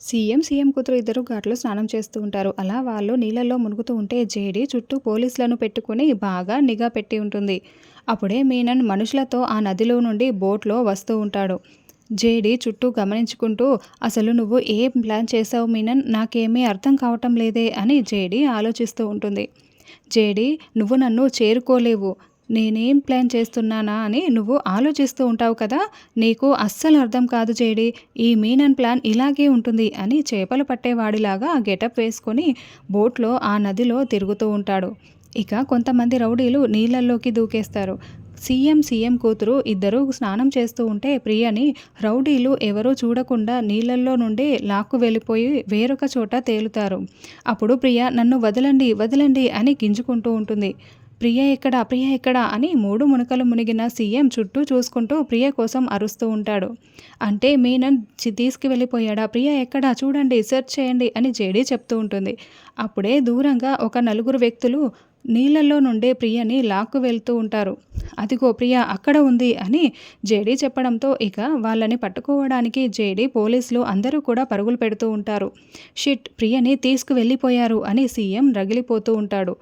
CM CM కూతురు ఇద్దరు ఘాట్లో స్నానం చేస్తూ ఉంటారు. అలా వాళ్ళు నీళ్ళల్లో మునుగుతూ ఉంటే జేడి చుట్టూ పోలీసులను పెట్టుకుని బాగా నిఘా పెట్టి ఉంటుంది. అప్పుడే మీనన్ మనుషులతో ఆ నదిలో నుండి బోట్లో వస్తూ ఉంటాడు. జేడి చుట్టూ గమనించుకుంటూ అసలు నువ్వు ఏం ప్లాన్ చేసావు మీనన్? నాకేమీ అర్థం కావటం లేదే అని జేడి ఆలోచిస్తూ ఉంటుంది. జేడి నువ్వు నన్ను చేరుకోలేవు. నేనేం ప్లాన్ చేస్తున్నానా అని నువ్వు ఆలోచిస్తూ ఉంటావు కదా నీకు అస్సలు అర్థం కాదు చేడి ఈ మీనన్ ప్లాన్ ఇలాగే ఉంటుంది అని చేపలు పట్టేవాడిలాగా గెటప్ వేసుకొని బోట్లో ఆ నదిలో తిరుగుతూ ఉంటాడు. ఇక కొంతమంది రౌడీలు నీళ్ళల్లోకి దూకేస్తారు. సీఎం సీఎం కూతురు ఇద్దరు స్నానం చేస్తూ ఉంటే ప్రియని రౌడీలు ఎవరూ చూడకుండా నీళ్ళల్లో నుండి లాక్కు వెళ్ళిపోయి వేరొక చోట తేలుతారు. అప్పుడు ప్రియ నన్ను వదలండి వదలండి అని గింజుకుంటూ ఉంటుంది. ప్రియ ఎక్కడ ప్రియ ఎక్కడ అని మూడు మునకలు మునిగిన సీఎం చుట్టూ చూసుకుంటూ ప్రియ కోసం అరుస్తూ ఉంటాడు. అంటే మీనన్ తీసుకు తీసుకువెళ్ళిపోయాడా? ప్రియ ఎక్కడా? చూడండి సెర్చ్ చేయండి అని జేడీ చెప్తూ ఉంటుంది. అప్పుడే దూరంగా ఒక నలుగురు వ్యక్తులు నీళ్ళల్లో నుండే ప్రియని లాక్కు వెళ్తూ ఉంటారు. అదిగో ప్రియ అక్కడ ఉంది అని జేడీ చెప్పడంతో ఇక వాళ్ళని పట్టుకోవడానికి జేడీ పోలీసులు అందరూ కూడా పరుగులు పెడుతూ ఉంటారు. షిట్ ప్రియని తీసుకువెళ్ళిపోయారు అని సీఎం రగిలిపోతూ ఉంటాడు.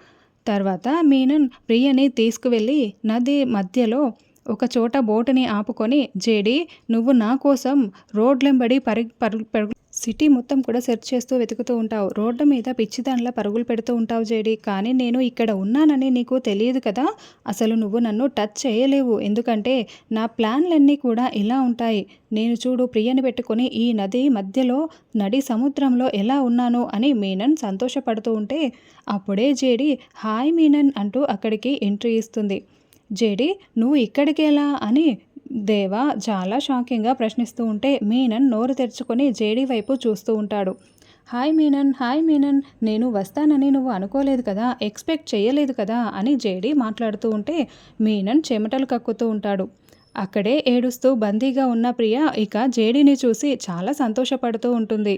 తర్వాత మీనన్ ప్రియని తీసుకువెళ్ళి నది మధ్యలో ఒక చోట బోటుని ఆపుకొని జేడి నువ్వు నా కోసం రోడ్లెంబడి పరి పరుగు పరుగు సిటీ మొత్తం కూడా సెర్చ్ చేస్తూ వెతుకుతూ ఉంటావు. రోడ్డు మీద పిచ్చిదానిలా పరుగులు పెడుతూ ఉంటావు జేడి. కానీ నేను ఇక్కడ ఉన్నానని నీకు తెలియదు కదా? అసలు నువ్వు నన్ను టచ్ చేయలేవు. ఎందుకంటే నా ప్లాన్లన్నీ కూడా ఇలా ఉంటాయి. నేను చూడు ప్రియని పెట్టుకొని ఈ నది మధ్యలో నడి సముద్రంలో ఎలా ఉన్నాను అని మీనన్ సంతోషపడుతూ ఉంటే అప్పుడే జేడి హాయ్ మీనన్ అంటూ అక్కడికి ఎంట్రీ ఇస్తుంది. జేడి నువ్వు ఇక్కడికి ఎలా? అని దేవా చాలా షాకింగ్గా ప్రశ్నిస్తూ ఉంటే మీనన్ నోరు తెరుచుకొని జేడీ వైపు చూస్తూ ఉంటాడు. హాయ్ మీనన్ హాయ్ మీనన్ నేను వస్తానని నువ్వు అనుకోలేదు కదా ఎక్స్పెక్ట్ చేయలేదు కదా అని జేడీ మాట్లాడుతూ ఉంటే మీనన్ చెమటలు కక్కుతూ ఉంటాడు. అక్కడే ఏడుస్తూ బందీగా ఉన్న ప్రియ ఇక జేడీని చూసి చాలా సంతోషపడుతూ ఉంటుంది.